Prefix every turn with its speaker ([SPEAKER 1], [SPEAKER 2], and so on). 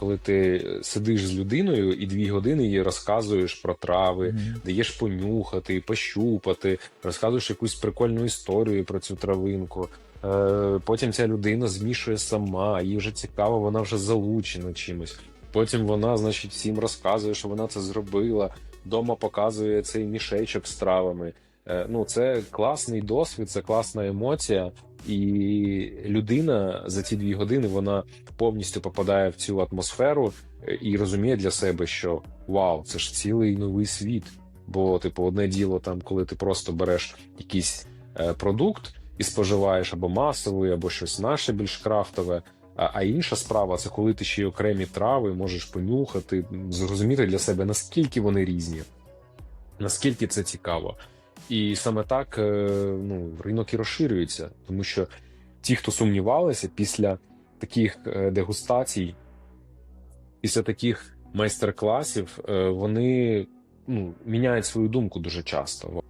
[SPEAKER 1] коли ти сидиш з людиною і дві години їй розказуєш про трави,
[SPEAKER 2] Мгм.
[SPEAKER 1] даєш понюхати, пощупати, розказуєш якусь прикольну історію про цю травинку. Е, Потім ця людина змішує сама, їй вже цікаво, вона вже залучена чимось. Потім вона, значить, всім розказує, що вона це зробила. Дома показує цей мішечок з травами. Е, Ну, це класний досвід, це класна емоція, і людина за ці дві години вона повністю попадає в цю атмосферу е, і розуміє для себе, що вау, це ж цілий новий світ. Бо, типу, одне діло, там, коли ти просто береш якийсь е, продукт і споживаєш або масовий, або щось наше більш крафтове. А, а інша справа це коли ти ще й окремі трави можеш понюхати, зрозуміти для себе, наскільки вони різні, наскільки це цікаво. І саме так е, ну, ринок і розширюється, тому що ті, хто сумнівалися після таких е, дегустацій, після таких майстер-класів, е, вони ну, міняють свою думку дуже часто.